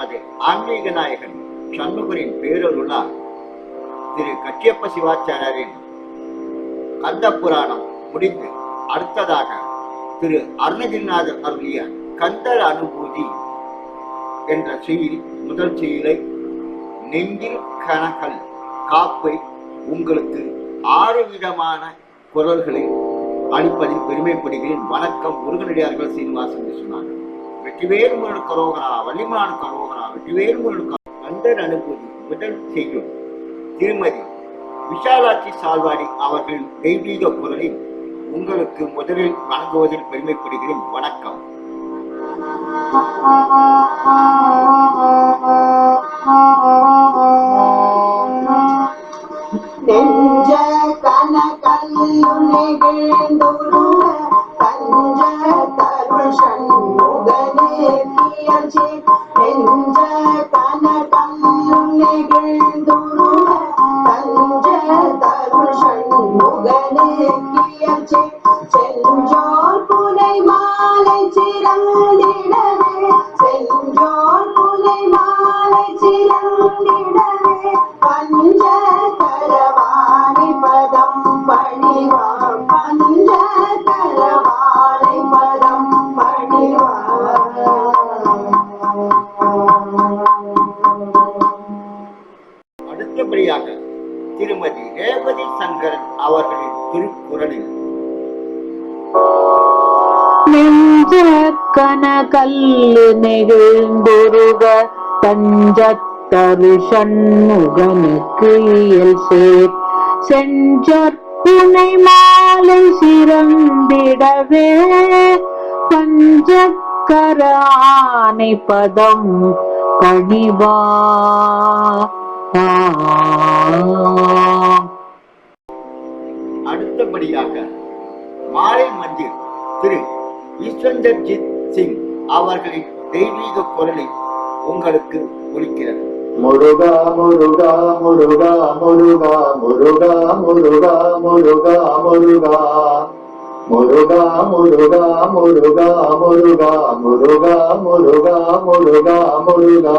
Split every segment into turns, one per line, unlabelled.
நமது ஆன்மீக நாயகன் சண்முகரின் பேரருளால் திரு கச்சியப்ப சிவாச்சாரியரின் கந்த புராணம் முடிந்து அடுத்ததாக திரு அருணகிரிநாதர் அருளிய கந்தர் அனுபூதி என்ற செய்தி முதல் செயலை நெஞ்சில் கணக்கல் காப்பை உங்களுக்கு ஆறு விதமான குரல்களை அளிப்பதில் பெருமைப்படுகிறேன். வணக்கம் முருகனடியார்கள் சீனிவாசன் என்று சொன்னாங்க வெற்றிவேல் முருகன் கரோகரா வள்ளிமான் கரோ வெற்றிவேல் முருகன் கரோ- அனுபூதி முதல் செய்யும். திருமதி விஷாலாட்சி சால்வாடி அவர்களின் தெய்வீக குரலில் உங்களுக்கு முதலில் வழங்குவதில் பெருமைப்படுகிறேன். வணக்கம்.
நெஞ்ச கனகல்லு நெகிழ்ந்துருக
அடுத்தபடியாக திருமதி ரேவதி சங்கரன் அவர்களின் திருக்குறளில்.
கனகல்லு நெகிழ்ந்துருக தஞ்சத்தரு சண்முகனுக்கு இயல் சேர். செஞ்சற்புனை மாலை சிறந்திடவே பஞ்சக்கர ஆனை பதம் பணிவா
அடுத்தபடியாக மாலை மந்திர் திரு ஈஸ்வந்தர்ஜித் சிங் அவர்களின் தெய்வீக குரலை உங்களுக்கு ஒலிக்கிறது
முருகா முருகா முருகா முருகா முருகா முருகா முருகா முருகா முருகா முருகா முருகா முருகா முருகா முருகா முருகா முருகா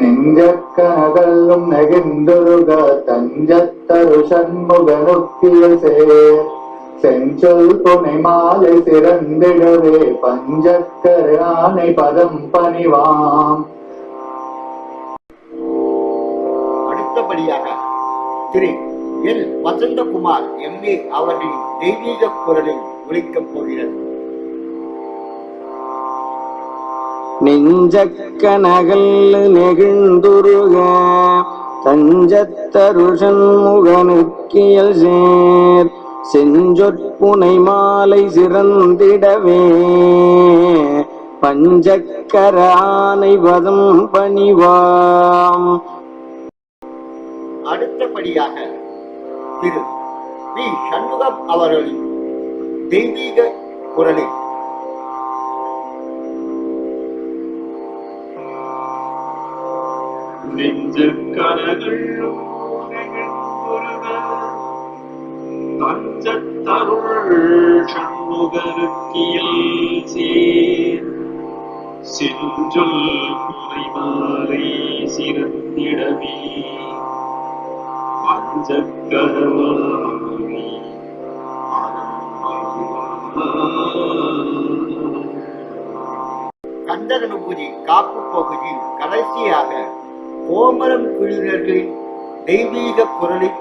நெஞ்சக்கனகல்லும் நெகிழ்ந்தொருக தஞ்சத்தரு சண்முகனுக்கிய சேர் செஞ்சொல் புனை மாலை சிறந்திடவே பஞ்சக்கர ஆனை பதம் பணிவாம்.
அடுத்தபடியாக திரு எல். வசந்தகுமார் எம்ஏ அவர்களின் தெய்வீக குரலில் ஒலிக்கப் போகிறது.
நெஞ்சக்கனகல் நெகிழ்ந்துருக தஞ்சத்தருஷன் முகனுக்கியல் சேர். செஞ்சொற்புனை மாலை சிறந்திடவே. பஞ்சக்கர ஆனை பதம் பணிவாம்.
அடுத்தபடியாக திரு பி. சண்முகம் அவர்களின் தெய்வீக குரலில்
நெஞ்சக்கனகளும் நெகிழ்ந்துருக, தருள் சண்முகருக்கியல் சேர் செஞ்சொல் குறைமாலை சிறந்திடமே
பஞ்சக்கரவாமி கந்தரனுபூதி காப்பு பகுதியில் கடைசியாக கோமரம் குழுநர்களின் தெய்வீக குரலில்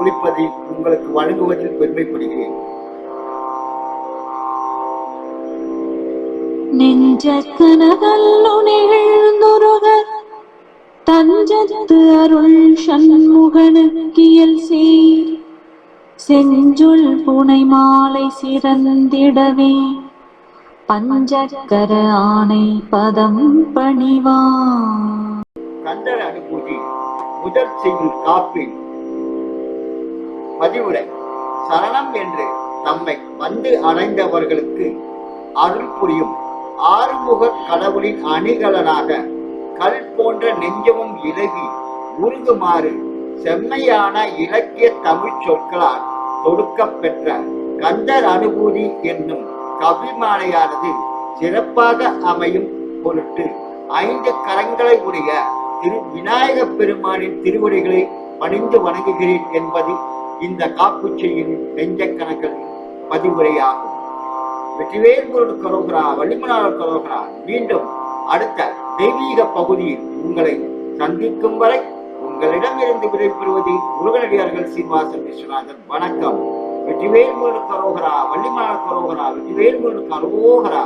ஒலிப்பதை உங்களுக்கு வழங்குவதில் பெருமைப்படுகிறேன்.
நெஞ்ச கனகல்லு நெகிழ்ந்துருக தஞ்சத்து அருள் சண்முகனுக்கியல் சேர் செஞ்சொல் புனை மாலை சிறந்திடவே பஞ்சக்கர ஆணை பதம் பணிவா
கந்தர் அனுபூதி முதல் செய்யும் காப்பில் பதிவுரை. சரணம் என்று தம்மை வந்து அடைந்தவர்களுக்கு அருள் புரியும் ஆறுமுக கடவுளின் அணிகலனாக கல் போன்ற நெஞ்சமும் இலகி உருகுமாறு செம்மையான இலக்கிய தமிழ் சொற்களால் தொடுக்கப் பெற்ற கந்தர் அனுபூதி என்னும் கவிமாலையானது சிறப்பாக அமையும் பொருட்டு ஐந்து கரங்களை உடைய திரு விநாயக பெருமானின் திருவடிகளை பணிந்து வணங்குகிறேன் என்பது இந்த காப்புச்செய்யின் நெஞ்சக்கணக்கில் பதிவுரையாகும். வெற்றிவேல் முருகன் கரோகரா வள்ளிமனார் கருகிறா மீண்டும் அடுத்த தெய்வீக பகுதியில் உங்களை சந்திக்கும் வரை உங்களிடமிருந்து விடைபெறுவது முருகனடியார்கள் சீனிவாசன் விஸ்வநாதன். வணக்கம். வெற்றிவேல் முருகன் கரோகரா வள்ளிமனார் கரோகரா வெற்றிவேல் முருகன் கரோகரா.